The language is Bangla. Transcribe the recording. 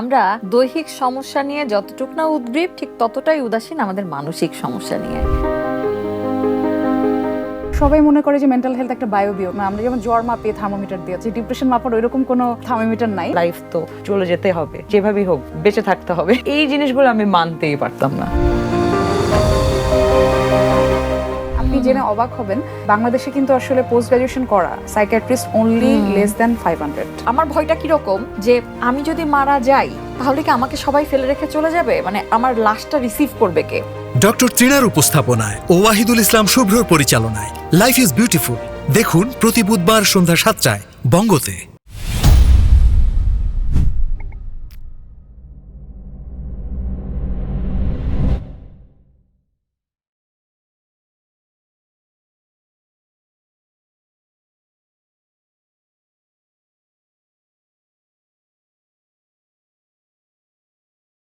আমরা দৈহিক সমস্যা নিয়ে যতটুক না উদ্গ্রীব ঠিক ততটাই উদাসীন আমাদের মানসিক সমস্যা নিয়ে। সবাই মনে করে যে মেন্টাল হেলথ একটা বায়োবিও আমরা যেমন জ্বর মাপে থার্মোমিটার দিয়েছি ডিপ্রেশন মাপার ওইরকম কোনো থার্মোমিটার নাই। লাইফ তো চলে যেতে হবে যেভাবেই হোক বেঁচে থাকতে হবে। এই জিনিসগুলো আমি মানতেই পারতাম না। জেনে অবাক হবেন বাংলাদেশে কিন্তু আসলে পোস্ট গ্রাজুয়েশন করা psychiatrist only less than five hundred আমার ভয়টা কীরকম যে আমি যদি মারা যাই তাহলে কি আমাকে সবাই ফেলে রেখে চলে যাবে? মানে আমার লাশটা রিসিভ করবে কে? ডক্টর ত্রিনার উপস্থাপনায় ও ওয়াহিদুল ইসলাম শুভ্রর পরিচালনায়। লাইফ ইজ বিউটিফুল দেখুন প্রতি বুধবার সন্ধ্যা সাতটায় বঙ্গতে।